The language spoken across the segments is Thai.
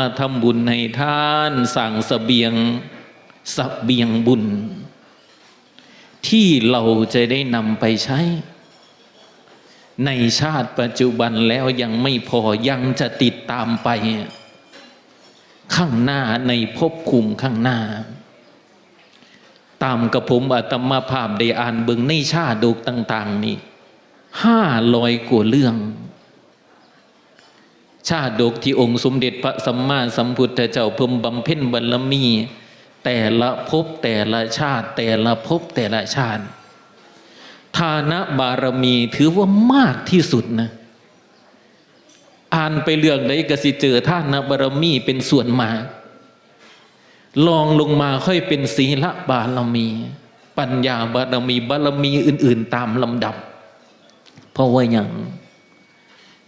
มาทำบุญให้ท่านสั่งสเสบียงสเบียงบุญ ที่เราจะได้นำไปใช้ ในชาติปัจจุบันแล้วยังไม่พอยังจะติดตามไป ข้างหน้าในภพคุมข้างหน้า ตามกระผมอาตมาภาพได้อ่านเบิงในชาดกต่าง ๆ นี่ห้าลอยกว่าเรื่อง ชาดกที่องค์สมเด็จพระสัมมาสัมพุทธเจ้าเพิ่มบำเพ็ญบารมี แต่ละภพแต่ละชาติ แต่ละภพแต่ละชาติฐานะบารมีถือว่ามากที่สุดนะอ่านไปเรื่องใดก็สิเจอท่านะบารมีเป็นส่วนมากลองลงมาค่อยเป็นศีลบารมี ปัญญาบารมีบารมีอื่น ๆ ตามลำดับ เพราะว่าอย่าง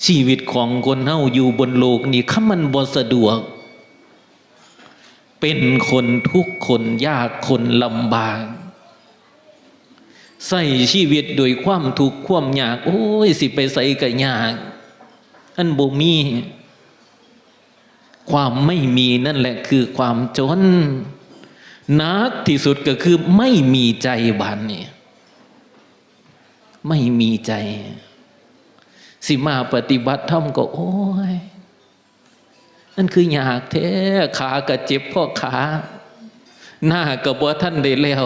ชีวิตของคนเฮาอยู่บนโลกนี้ข้ามันบ่สะดวก เป็นคนทุกคนยากคนลำบากใส่ชีวิตโดยความทุกข์ความยาก โอ้ย สิไปใส่ก็ยากอันบ่มี ความไม่มีนั่นแหละคือความจนนักที่สุดก็คือไม่มีใจบานนี่ไม่มีใจ สิมาปฏิบัติธรรมก็ โอ้ยนั่นคืออยากแท้ขากระเจ็บพ่อขา หน้ากระบวท่านได้แล้ว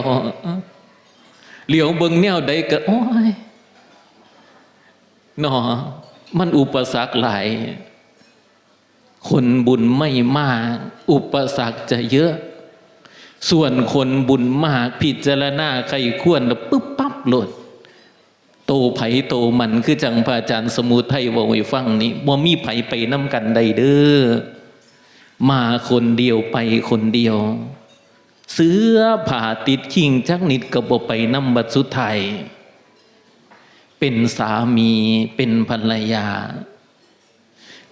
เหลียวเบิงแนวใดก็ โอ้ยหนอมันอุปสรรคหลาย คนบุญไม่มาก อุปสรรคจะเยอะ ส่วนคนบุญมาก พิจารณาใครควรแล้วปุ๊บปั๊บหลด โตไผโตมันคือจังพระอาจารย์สมุทัยว่าไว้ฟังนี้บ่มีไผไปน้ำกันใดเด้อมาคนเดียวไปคนเดียว เสื้อผ่าติดขิงจักนิดก็บ่ไปน้ำบัดสุดไทยเป็นสามีเป็นภรรยา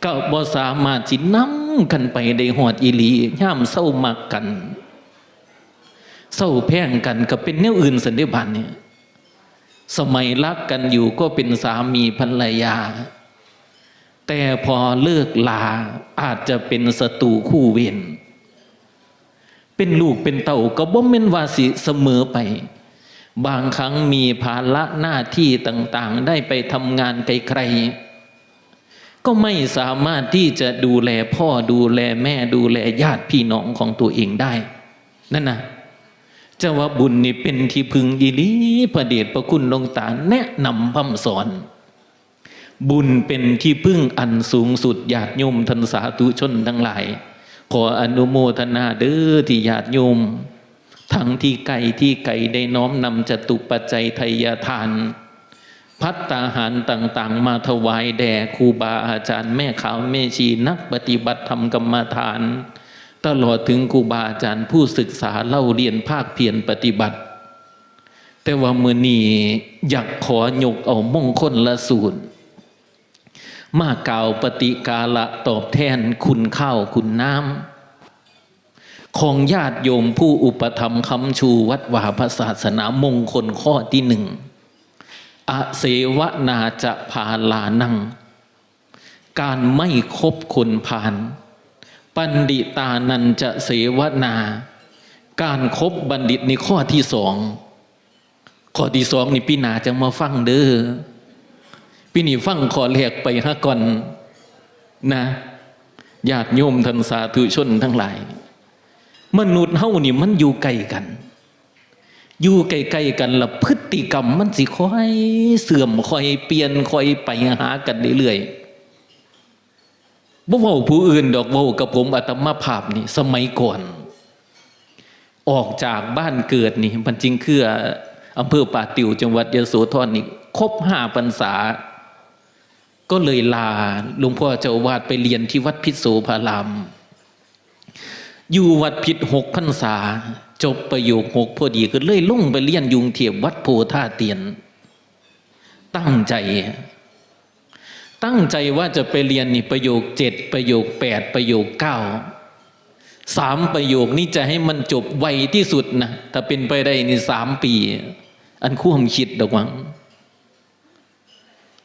ก็บ่สามารถจินำกันไปได้หอดอีหลีย่ามเศร้ามักกัน เศร้าแพ่งกันก็เป็นแนวอื่นสันเดบันเนี่ย สมัยรักกันอยู่ก็เป็นสามีภรรยา แต่พอเลิกลาอาจจะเป็นศัตรูคู่เวรเป็นลูกเป็นเต่าก็บ่เม่นว่าสิเสมอไป บางครั้งมีภาระหน้าที่ต่างๆ ได้ไปทำงานไกลๆก็ไม่สามารถที่จะดูแลพ่อดูแลแม่ดูแลญาติพี่น้องของตัวเองได้ นั่นนะ จะว่าบุญนี่เป็นที่พึงอีหลีพระเดชพระคุณหลวงตาแนะนำพร่ำสอน บุญเป็นที่พึ่งอันสูงสุดญาติโยมทันสาธุชนทั้งหลาย ขออนุโมทนาเด้อที่ญาติโยมทั้งที่ไกลที่ไกลได้น้อมนำจตุปัจจัยไทยทาน พัตตาหารต่างๆ มาถวายแด่ครูบาอาจารย์แม่ขาวแม่ชีนักปฏิบัติธรรมกรรมฐาน ตลอดถึงครูบาอาจารย์ผู้ศึกษาเล่าเรียนภาคเพียรปฏิบัติ แต่ว่ามือนีอยากขอยกเอามงคลละสูตร มากล่าวปฏิกาละตอบแทนคุณข้าวคุณน้ำของญาติโยมผู้อุปถัมคำชูวัดวาพระศาสนามงคลข้อที่หนึ่งอเสวนาจะพาลานัง การไม่คบคนพาล ปันดิตานันจะเสวนา การครบบัณฑิตในข้อที่สองข้อที่สองนี่พี่นาจะมาฟังเด้อพี่นี่ฟังขอแลกไปฮะก่อนนะญาติโยมทันสาธุชนทั้งหลาย มนุษย์เฮานี่มันอยู่ไกลกัน อยู่ใกล้ๆกันละพฤติกรรมมันสิค่อย เสื่อมค่อยเปลี่ยนค่อยไปหากันเรื่อยๆ บ่เว้าผู้อื่นดอกเว้ากับผมอาตมาภาพนี่สมัยก่อน ออกจากบ้านเกิดนี่มันจริงคืออำเภอป่าติวจังหวัดยโสธรนี่ครบห้าพรรษา ก็เลยลาหลวงพ่อเจ้าวาดไปเรียนที่วัดพิษโสพารามอยู่วัดพิษหกพรรษา จบประโยคหกพอดีก็เลยลุ่งไปเรียนยุงเทียบวัดโพธาเตียน ตั้งใจ ตั้งใจว่าจะไปเรียนนี่ประโยคเจ็ดประโยคแปดประโยคเก้าสามประโยคนี้จะให้มันจบไวที่สุดนะถ้าเป็นไปได้นี่สามปี อันคู่มคิดดอกวัง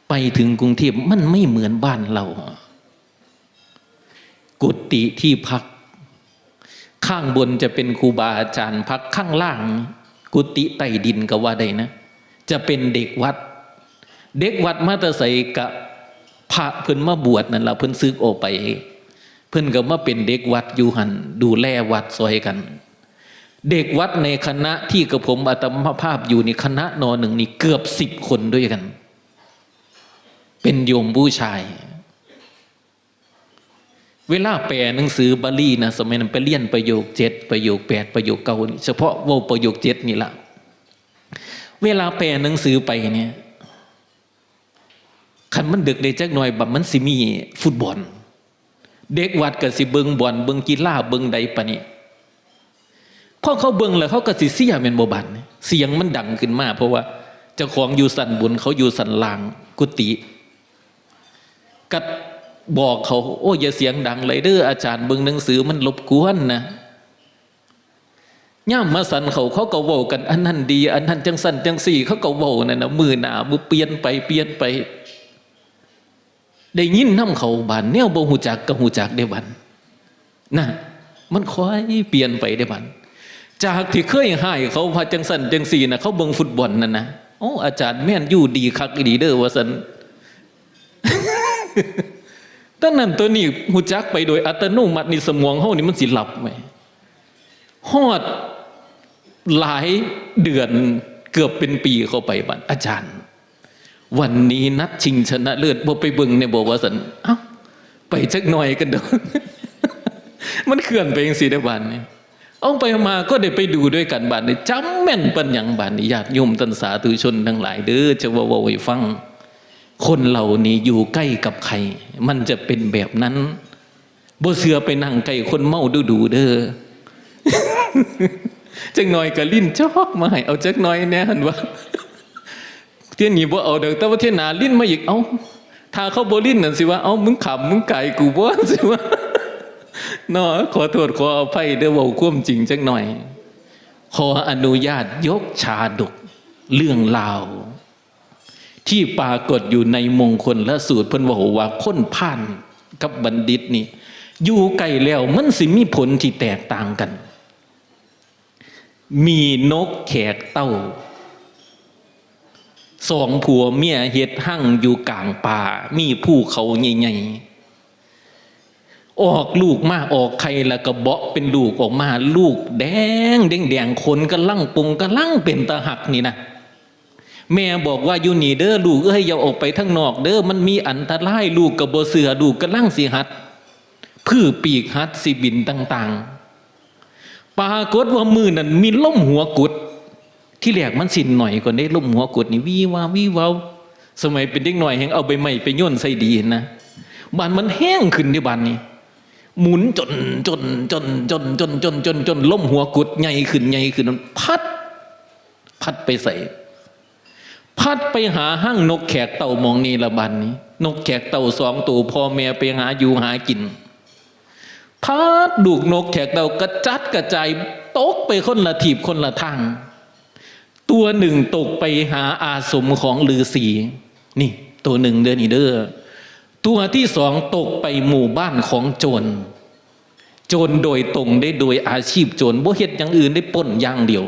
ไปถึงกรุงเทพมันไม่เหมือนบ้านเรากุฏิที่พัก ข้างบนจะเป็นครูบาอาจารย์พักข้างล่าง กุฏิใต้ดินก็ว่าได้นะ จะเป็นเด็กวัด เด็กวัดมาแตใส่กับ พระเพิ่นมาบวชนั่นละเพิ่นซึกออกไป เพิ่นก็มาเป็นเด็กวัดอยู่หันดูแลวัดซอยกัน เด็กวัดในคณะที่กระผมอาตมาภาพอยู่ในคณะนอหนึ่งนี่เกือบสิบคนด้วยกัน เป็นโยมผู้ชาย เวลาแปลหนังสือบาลีนะสมัยนั้นไปเรียนประโยคเจ็ดประโยคแปดประโยคเก้าเฉพาะว่าประโยคเจ็ดนี่ละเวลาแปลหนังสือไปเนี่ย คันมันดึกได้จักหน่อยแบบมันสิมีฟุตบอล เด็กวัดก็สิเบิงบอลเบิงกีฬาเบิงใดปะนี่พอเขาเบิงแล้วเขาก็สิเสียเป็นโบบันเสียงมันดังขึ้นมาเพราะว่าเจ้าของอยู่สันบนเขาอยู่สันล่างกุฏิกัดบอกเขา โอ้อย่าเสียงดังเลยเด้ออาจารย์เบิงหนังสือมันรบกวนนะย่ามมาสันเขาเขาก็เว้ากัน อันนั้นดี อันนั้นจังสันจังสี่ เขาก็เว้านั่นนะมือหนามือเปลี่ยนไปเปลี่ยนไป ได้ยินน้ำเขาบานแนวบ่หูจักกับหูจักได้บันนะมันค่อยเปลี่ยนไปได้บันจากที่เคยให้เขาพาจังสันจังสีนะเขาเบิ่งฟุตบอลนั่นนะโอ้อาจารย์แม่นอยู่ดีคักอีดีเด้อว่าสันตั้งนั้นตัวนี้หูจักไปโดยอัตโนมัติในสมองเฮานี่มันสิหลับไหมฮอดหลายเดือนเกือบเป็นปีเข้าไปบัดอาจารย์ วันนี้นัดชิงชนะเลิศบ่ไปเบิ่งเนี่ยบอกว่าสันเอ้าไปจักหน่อยกันเด้อมันเคลื่อนไปจังซี่ได้บานนี่เอาไปมาก็ได้ไปดูด้วยกันบานนี่จำแม่นปัญญังบานนี่ญาติโยมตันสาธุชนทั้งหลายเด้อจะว่าว่าให้ฟัง คนเหล่านี้อยู่ใกล้กับใคร มันจะเป็นแบบนั้นบ่เสือไปนั่งใกล้คนเมาดูดูเด้อจักหน่อยก็ลิ้นจอกมาให้เอาจักหน่อยแน่หันว่า เที่ยนี้บ่เอาเด้อแต่ว่าเที่ยหนาลิ้นมาอีกเอ้าถ้าเขาบ่ลิ้นนั่นสิว่าเอ้ามึงขำมึงไก่กูบ่สิว่าเนาะขอโทษขออภัยเด้อเว้าความจริงจักหน่อย ขออนุญาตยกชาดกเรื่องราว ที่ปรากฏอยู่ในมงคลและสูตรเพิ่นบอกว่าคนผ่านกับบัณฑิตนี่ อยู่ไกลแล้วมันสิมีผลที่แตกต่างกัน มีนกแขกเต้า สองผัวเมียเฮ็ดหั่งอยู่กลางป่า มีผู้เขาใหญ่ๆออกลูกมาออกไข่แล้วก็เบาะเป็นลูกออกมาลูกแดงแดงแดงๆคนก็ลั่งปุงก็ลั่งเป็นตาหักนี่นะแม่บอกว่าอยู่นี่เด้อลูกเอ้ยอย่าออกไปทั้งนอก เด้อมันมีอันตรายลูกกับบ่เสือลูกกำลังสิหัดพือปีกหัดสิบินต่าง ๆปรากฏว่ามือนั้นมีล่มหัวกุด ที่แรกมันสินหน่อยก่อนได้ล่มหัวกุดนี่วีวาวีวาวสมัยเป็นเด็กหน่อยแหงเอาใบไม้ไปย่นใส่ดีนะบานมันแห้งขึ้นในบานนี้ หมุนจนจนจนจนจนจนจนจนล่มหัวกุดใหญ่ขึ้นใหญ่ขึ้นมันพัด พัดไปใส่ พัดไปหาห้างนกแขกเต่ามองนี่ละบันนี้ นกแขกเต่าสองตัวพ่อแม่ไปหาอยู่หากินพัดดูกนกแขกเต่ากระจัดกระจายตกไปคนละทีบคนละทาง ตัวหนึ่งตกไปหาอาสมของฤาษีนี่ ตัวหนึ่งเดินอีเดอร์ตัวที่สองตกไปหมู่บ้านของโจร โจรโดยตรงได้โดยอาชีพโจรบ่เฮ็ดอย่างอื่นได้ป้นอย่างเดียว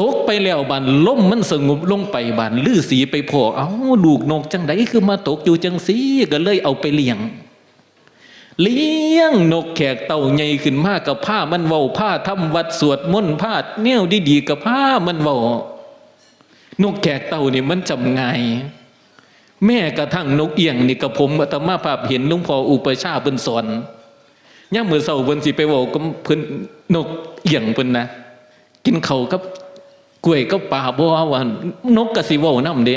ตกไปแล้วบานล่มมันสงบลงไปบานลือสีไปพอเอาลูกนกจังไดคือมาตกอยู่จังสีก็เลยเอาไปเลี้ยง เลี้ยงนกแขกเต่าใหญ่ขึ้นมากกับผ้ามันเว้าผ้าทำวัดสวดมนต์ผ้าแนวดีๆกับผ้ามันเว้านกแขกเต่านี่มันจำไงายแม่กระทั่งนกเอียงนี่กับผมอาตมาภาพเห็นลุงพ่ออุปชาเพิ่นสอนย่ามมือเศร้าเพิ่นสิไปเว้ากับเพิ่นนกเอียงเพิ่นนะกินเขากับกล้วยกับปลาบ่ว่าว่านกกระสิเว้านำเด้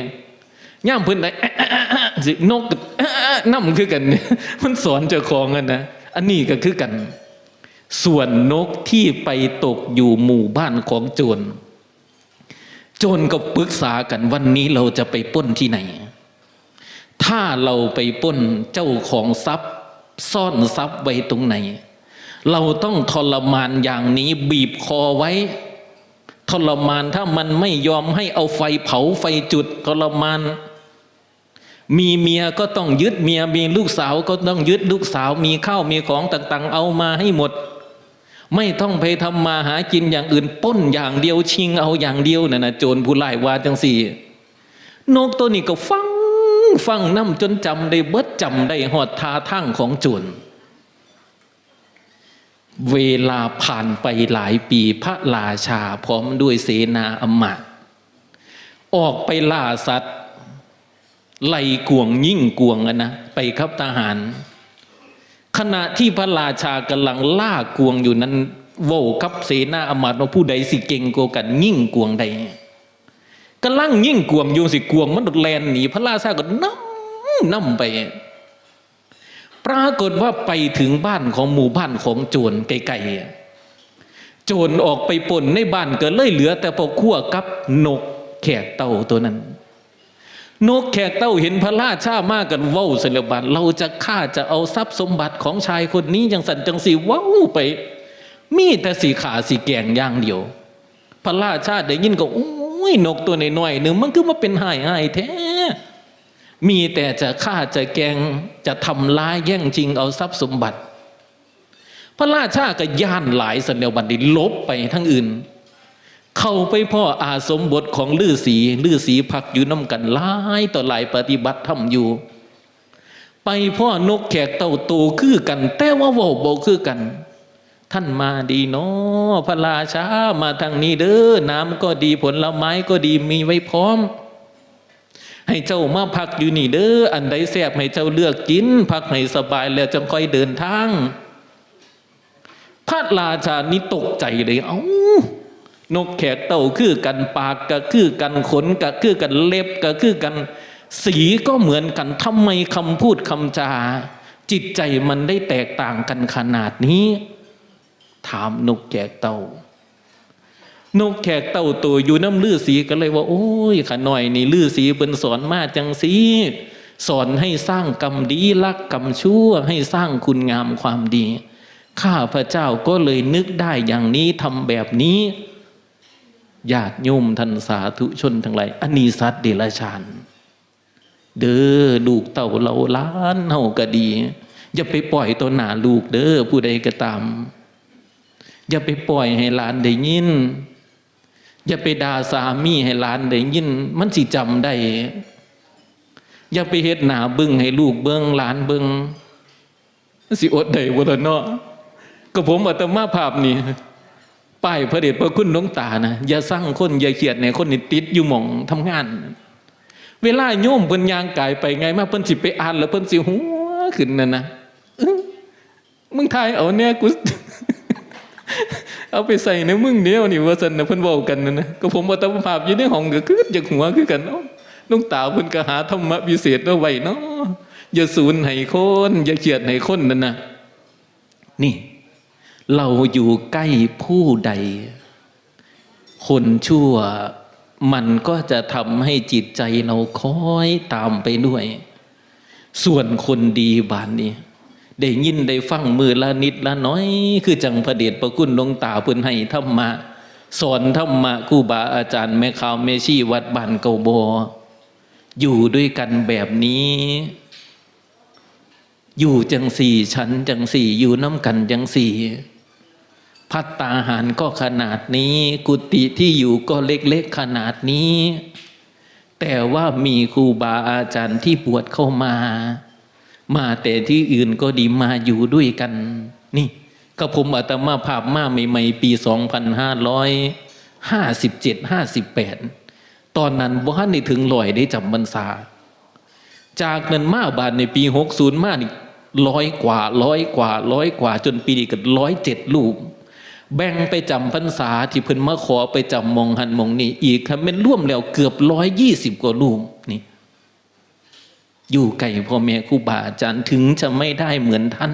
ย่ามเพิ่นได้สินกก็นำคือกัน มันสอนเจ้าของกันนะอันนี้ก็คือกัน ส่วนนกที่ไปตกอยู่หมู่บ้านของโจรโจรก็ปรึกษากันวันนี้เราจะไปป้นที่ไหน ถ้าเราไปป้นเจ้าของทรัพย์ ซ่อนทรัพย์ไว้ตรงไหน เราต้องทรมานอย่างนี้บีบคอไว้ทรมานถ้ามันไม่ยอมให้เอาไฟเผาไฟจุดทรมาน มีเมียก็ต้องยึดเมียมีลูกสาวก็ต้องยึดลูกสาวมีข้าวมีของต่างๆ เอามาให้หมด ไม่ต้องไปทำมาหากินอย่างอื่นป้นอย่างเดียวชิงเอาอย่างเดียวน่ะนะโจรผู้ร้ายว่าจังสี่ นกตัวนี้ก็ฟังฟังน้ำจนจำได้เบิดจำได้หอดทาทั้งของโจรเวลาผ่านไปหลายปีพระราชาพร้อมด้วยเสนาอำมาตย์ออกไปล่าสัตว์ ไล่กวงยิ่งกวงอะนะไปครับทหาร ขณะที่พระราชากำลังล่ากวงอยู่นั้นโว้กับเสนาอมาตย์ว่าผู้ใดสิเก่งกว่ากันยิ่งกวงใดกำลังยิ่งกวงอยู่สิกวงมันดแลนหนีพระราชาก็น้ำนำไป ปรากฏว่าไปถึงบ้านของหมู่บ้านของโจรไกลๆโจรออกไปปล้นในบ้านก็เลยเหลือ แต่พอขั้วกับนกแขกเต่าตัวนั้น นกแขกเต้าเห็นพระราชามากกันว้าเสลบัตเราจะฆ่าจะเอาทรัพย์สมบัติของชายคนนี้จังสันจังสีว้าวไป มีแต่สีขาสีแกงอย่างเดียว พระราชาได้ยินก็โอ้ยนกตัวน้อยๆหนึ่งมันคือมาเป็นหายหายแท้ มีแต่จะฆ่าจะแกงจะทำร้ายแย่งจริงเอาทรัพย์สมบัติ พระราชาก็ย่านหลายสันเดียวบัดนี้ลบไปทั้งอื่น เข้าไปพ่ออาสมบทของลือสีลือสีพักอยู่น้ำกันหลายต่อหลายปฏิบัติธรรมอยู่ ไปพ่อนกแขกเต่าโตคือกัน แต่ว่าว่าโบคือกัน ท่านมาดีเนาะพระราชามาทางนี้เด้อน้ำก็ดีผลไม้ก็ดีมีไว้พร้อม ให้เจ้ามาพักอยู่นี่เด้ออันใดแสบให้เจ้าเลือกกิน พักให้สบายแล้วจังค่อยเดินทาง พระราชานี่ตกใจเลยเอ้า นกแขกเต่าคือกันปากก็คือกันขนก็คือกันเล็บก็คือกัน สีก็เหมือนกันทำไมคำพูดคำจา จิตใจมันได้แตกต่างกันขนาดนี้ ถามนกแขกเต่านกแขกเต่าตัวอยู่น้ำลือสีก็เลยว่า โอ้ยขาหน่อยนี่ลือสีเป็นสอนมาจังสีสอนให้สร้างกรรมดีรักกรรมชั่วให้สร้างคุณงามความดี ข้าพระเจ้าก็เลยนึกได้อย่างนี้ทำแบบนี้ ญาติโยมท่านสาธุชนทั้งหลายอันนี้สัตว์เดรัจฉานเด้อลูกเต่าเราล้านเฮาก็ดี อย่าไปปล่อยตัวหนาลูกเด้อผู้ใดก็ตาม อย่าไปปล่อยให้หลานได้ยิน อย่าไปด่าสามีให้หลานได้ยิน มันสิจำได้ อย่าไปเฮ็ดหนาบึ้งให้ลูกเบิ้งหลานเบิ้งสิอดได้บ่ล่ะเนาะก็ผมอาตมาภาพนี่ ป้ายพระเดชพระคุณหลวงตานะอย่าสร้างคนอย่าเขียดในคนนี่ติดอยู่หม่องทำงาน เวลาโยมเพิ่นยางกายไปไงมาเพิ่นสิไปอ่านแล้วเพิ่นสิหัวขึ้นนั่นนะมึงทายเอาเนี่ยกูเอาไปใส่ในมึงเดียวนี่ว่าสันนะเพิ่นเว้กันนั่นนะก็ผมว่าแตภาพอยู่ในห้องก็คืออยากหัวคือกันเนาะลุงตาเพิ่นก็หาธรรมะพิเศษเอาไว้เนาะอย่าสูญให้คนอย่าเขียดให้คนนั่นนะนี่ เราอยู่ใกล้ผู้ใด คนชั่วมันก็จะทำให้จิตใจเราคอยตามไปด้วย ส่วนคนดีบานนี้ได้ยินได้ฟังมือละนิดละน้อย คือจังพระเดชพระคุณหลวงตาเพิ่นให้ธรรมะ สอนธรรมะครูบาอาจารย์แม่ข่าวแม่ชีวัดบ้านเกาบออยู่ด้วยกันแบบนี้ อยู่จังสี่ชั้นจังสี่ อยู่น้ำกันจังสี่ พัตตาหารก็ขนาดนี้ กุฏิที่อยู่ก็เล็กๆขนาดนี้ แต่ว่ามีครูบาอาจารย์ที่บวชเข้ามา มาแต่ที่อื่นก็ดีมาอยู่ด้วยกัน นี่ก็ผมอาตมาภาพมาใหม่ๆ ปี 2557 58 ตอนนั้นบ้านในถึงลอยได้จำบรรษา จากนั้นมาบาทในปี 60 มานี่ร้อยกว่าร้อยกว่าร้อยกว่าจนปีนี้ก็ร้อยเจ็ดลูก แบ่งไปจำพรรษาที่เพิ่นมาขอไปจำมองหันมองนี่อีกครับเป็นร่วมแล้วเกือบร้อยยี่สิบกว่าลูกนี่ อยู่ไกลพ่อแม่ครูบาอาจารย์ถึงจะไม่ได้เหมือนท่าน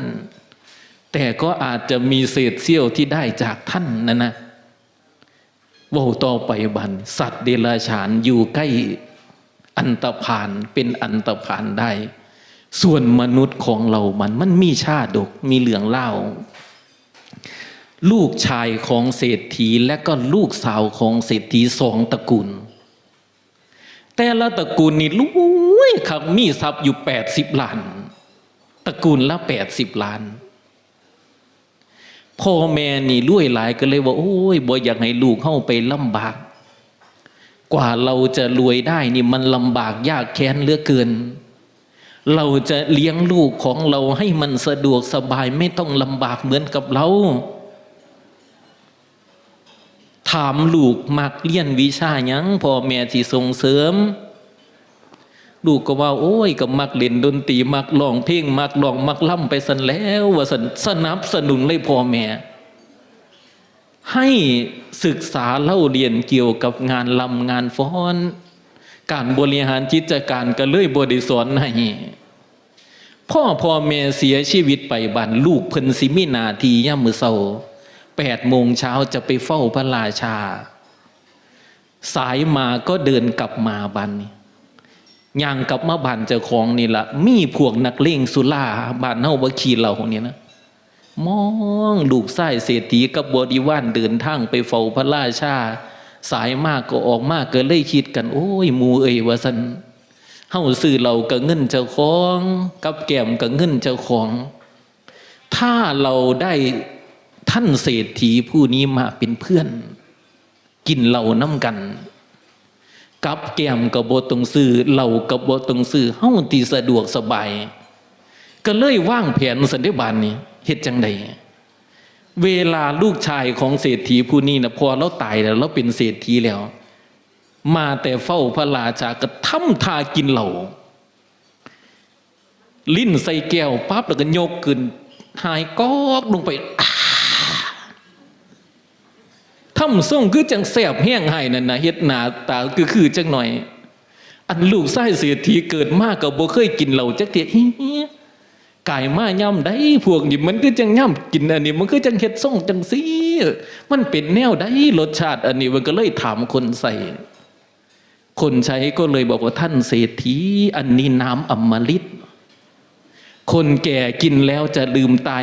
แต่ก็อาจจะมีเศษเสี้ยวที่ได้จากท่านนะนะว่าต่อไปบันสัตว์เดรัจฉานอยู่ใกล้อันตรพานเป็นอันตรพานได้ ส่วนมนุษย์ของเรามันมันมีชาดกมีเหลืองเล่า ลูกชายของเศรษฐีและก็ลูกสาวของเศรษฐีสองตระกูล แต่ละตระกูลนี่รวยครับมีทรัพย์อยู่แปดสิบล้าน ตระกูลละแปดสิบล้าน พ่อแม่นี่รวยหลายก็เลยว่า โอ้ยบ่อยากให้ลูกเข้าไปลำบาก กว่าเราจะรวยได้นี่มันลำบากยากแค้นเหลือเกิน เราจะเลี้ยงลูกของเราให้มันสะดวกสบายไม่ต้องลำบากเหมือนกับเรา ถามลูกมักเรียนวิชาหยังพ่อแม่ที่ส่งเสริม ลูกก็ว่า โอ้ยก็มักเล่นดนตรีมักร้องเพลงมักร้องมักล่ำไปสันแล้วว่าสันสนับสนุนเลยพ่อแม่ ให้ศึกษาเล่าเรียนเกี่ยวกับงานลำงานฟ้อน การบริหารจิตการก็เลยบริสอนให้พ่อพ่อแม่เสียชีวิตไปบันลูกเพิ่นสิมีหนาทีย่ามมือเศร้า แปดโมงเช้าจะไปเฝ้าพระราชา สายมาก็เดินกลับมาบันนี่ย่างกลับมาบ้านเจ้าของนี่ละมีพวกนักเลงสุราบ้านเฮาบ่ขี่เหล่าเนี่ยนะมองลูกไส้เศรษฐีกับบริวารเดินทางไปเฝ้าพระราชา สายมากก็ออกมากก็เลยคิดกัน โอ้ยมูเอยว่าสันเฮาซื้อเราก็เงินเจ้าของ กับแก้มก็เงินเจ้าของ ถ้าเราได้ ท่านเศรษฐีผู้นี้มาเป็นเพื่อน กินเหล่าน้ำกัน กับแก้มกับบตรงซื้อเหล่ากับบตรงซื้อเฮาตีสะดวกสบาย ก็เลยว่างแผนสันติบาลนี่เฮ็ดจังใดเวลาลูกชายของเศรษฐีผู้นี้นะพอเราตายแล้วเราเป็นเศรษฐีแล้ว มาแต่เฝ้าพระราชาก็ทำทากินเหล่า ลิ้นใส่แก้วปั๊บแล้วก็ยกขึ้นหายกอกลงไปอ่ ทำส่งคือจังแสบแห้งให้นั่นนะเฮ็ดหนาตาคือคือจังหน่อย อันลูกไส้เศรษฐีเกิดมากก็บ่เคยกินเหล้าจักเทียอิเหี้ยกายมาย่ำได้พวกนี้มันคือจังย่ำกินอันนี้ มันคือจังเฮ็ดส่งจังซี่มันเป็นแนวได้รสชาติ อันนี้มันก็เลยถามคนใส่ คนใช้ก็เลยบอกว่าท่านเศรษฐีอันนี้น้ำอมฤตคนแก่กินแล้วจะลืมตาย